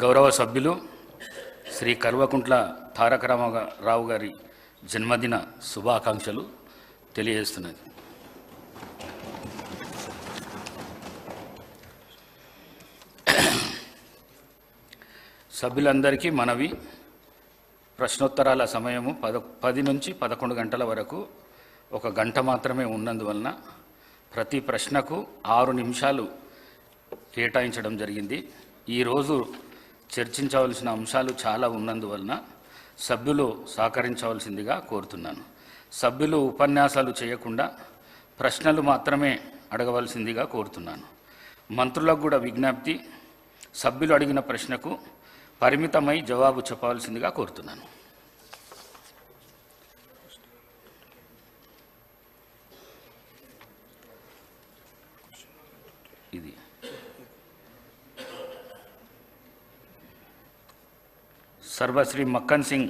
గౌరవ సభ్యులు శ్రీ కల్వకుంట్ల తారక రామారావు గారి జన్మదిన శుభాకాంక్షలు తెలియజేస్తున్నది. సభ్యులందరికీ మనవి. ప్రశ్నోత్తరాల సమయము పద పది నుంచి పదకొండు గంటల వరకు ఒక గంట మాత్రమే ఉన్నందువలన ప్రతి ప్రశ్నకు ఆరు నిమిషాలు కేటాయించడం జరిగింది. ఈరోజు చర్చించవలసిన అంశాలు చాలా ఉన్నందువలన సభ్యులు సహకరించవలసిందిగా కోరుతున్నాను. సభ్యులు ఉపన్యాసాలు చేయకుండా ప్రశ్నలు మాత్రమే అడగవలసిందిగా కోరుతున్నాను. మంత్రులకు కూడా విజ్ఞప్తి సభ్యులు అడిగిన ప్రశ్నకు పరిమితమై జవాబు చెప్పవలసిందిగా కోరుతున్నాను. सर्वश्री मक्कन सिंह